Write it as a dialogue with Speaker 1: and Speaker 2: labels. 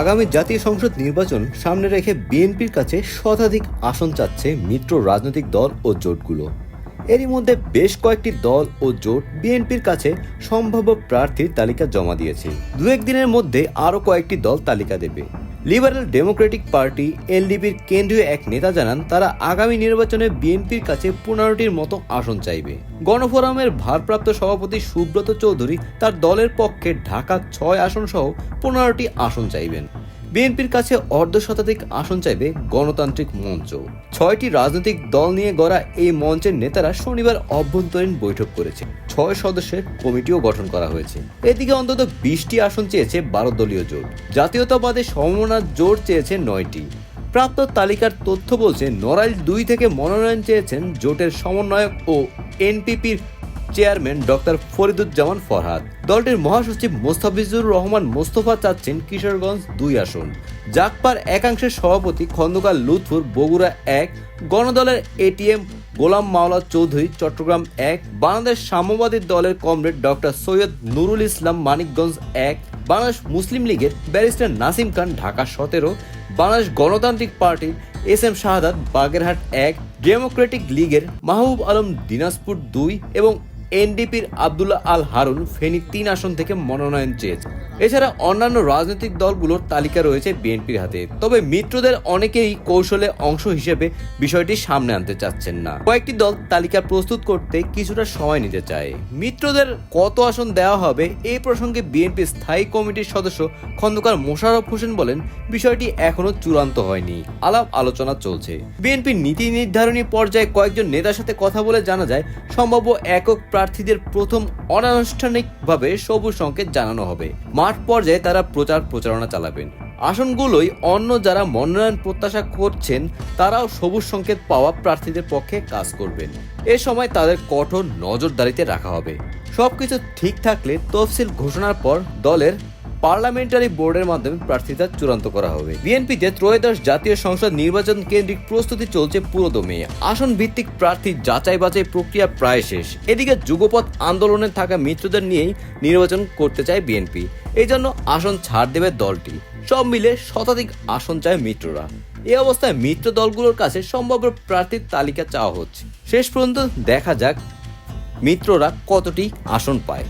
Speaker 1: আগামী জাতীয় সংসদ নির্বাচন সামনে রেখে বিএনপির কাছে শতাধিক আসন চাচ্ছে মিত্র রাজনৈতিক দল ও জোটগুলো। এরই মধ্যে বেশ কয়েকটি দল ও জোট বিএনপির কাছে সম্ভাব্য প্রার্থীর তালিকা জমা দিয়েছে। দু একদিনের মধ্যে আরও কয়েকটি দল তালিকা দেবে। লিবারেল ডেমোক্রেটিক পার্টি এলডিপির কেন্দ্রীয় এক নেতা জানান, তারা আগামী নির্বাচনে বিএনপির কাছে পনেরোটির মতো আসন চাইবে। গণফোরামের ভারপ্রাপ্ত সভাপতি সুব্রত চৌধুরী তার দলের পক্ষে ঢাকা ছয় আসন সহ পনেরোটি আসন চাইবেন। বিএনপির কাছে অর্ধ শতাধিক আসন চাইবে গণতান্ত্রিক মঞ্চ। ছয়টি রাজনৈতিক দল নিয়ে গড়া এই মঞ্চের নেতারা শনিবার অভ্যন্তরীণ বৈঠক করেছে। ছয় সদস্যের কমিটিও গঠন করা হয়েছে। এদিকে অন্তত বিশটি আসন চেয়েছে বারো দলীয় জোট। জাতীয়তাবাদী সমমনা জোট চেয়েছে নয়টি। প্রাপ্ত তালিকার তথ্য বলছে, নড়াইল দুই থেকে মনোনয়ন চেয়েছেন জোটের সমন্বয়ক ও এনপিপির চেয়ারম্যান ডক্টর ফরিদুজ্জামান ফরহাদ। দলটির মহাসচিব মোস্তাফিজুর রহমান মোস্তফা চাচ্ছেন কিশোরগঞ্জ দুই আসন। জাকপার একাংশের সভাপতি খন্দকার লুৎফুর বগুড়া এক, গণদলের এটিএম গোলাম মাওলা চৌধুরী চট্টগ্রাম এক, বাংলাদেশ সাম্যবাদী দলের কমরেড ডক্টর সৈয়দ নুরুল ইসলাম মানিকগঞ্জ এক, বাংলাদেশ মুসলিম লীগের ব্যারিস্টার নাসিম খান ঢাকা সতেরো, বাংলাদেশ গণতান্ত্রিক পার্টির এস এম শাহাদাত বাগেরহাট এক, ডেমোক্রেটিক লীগের মাহবুব আলম দিনাজপুর দুই এবং এনডিপির আবদুল্লাহ আল হারুন ফেনী তিন আসন থেকে মনোনয়ন চেয়েছে এছাড়া অন্যান্য রাজনৈতিক দলগুলোর তালিকা রয়েছে বিএনপির হাতে। তবে মিত্রদের অনেকেই কৌশলে অংশ হিসেবে বিষয়টি সামনে আনতে চাচ্ছেন না। কয়েকটি দল তালিকা প্রস্তুত করতে কিছুটা সময় নিতে চায়। মিত্রদের কত আসন দেওয়া হবে এই প্রসঙ্গে বিএনপি স্থায়ী কমিটির সদস্য খন্দকার মোশাররফ হোসেন বলেন, বিষয়টি এখনও চূড়ান্ত হয়নি। আলাপ আলোচনা চলছে। বিএনপির নীতি নির্ধারণী পর্যায়ে কয়েকজন নেতার সাথে কথা বলে জানা যায়, সম্ভাব্য একক প্রার্থীদের প্রথম অনানুষ্ঠানিকভাবে সবুজ সংকেত জানানো হবে। মাঠ পর্যায়ে তারা প্রচার প্রচারণা চালাবেন। আসনগুলোই অন্য যারা মনোনয়ন প্রত্যাশা করছেন, তারাও সবুজ সংকেত পাওয়া প্রার্থীদের পক্ষে কাজ করবেন। এ সময় তাদের কঠোর নজরদারিতে রাখা হবে। সবকিছু ঠিক থাকলে তফসিল ঘোষণার পর দলের পার্লামেন্টারি বোর্ডের মাধ্যমে প্রার্থিতা চূড়ান্ত করা হবে। বিএনপিতে ত্রয়োদশ জাতীয় সংসদ নির্বাচন কেন্দ্রিক প্রস্তুতি চলছে পুরোদমে। আসন ভিত্তিক প্রার্থী যাচাই বাছাই প্রক্রিয়া প্রায় শেষ। এদিকে যুগপথ আন্দোলনে থাকা মিত্রদের নিয়েই নির্বাচন করতে চায় বিএনপি। এই জন্য আসন ছাড় দেবে দলটি। সব মিলে শতাধিক আসন চায় মিত্ররা। এ অবস্থায় মিত্র দলগুলোর কাছে সম্ভাব্য প্রার্থীর তালিকা চাওয়া হচ্ছে। শেষ পর্যন্ত দেখা যাক মিত্ররা কতটি আসন পায়।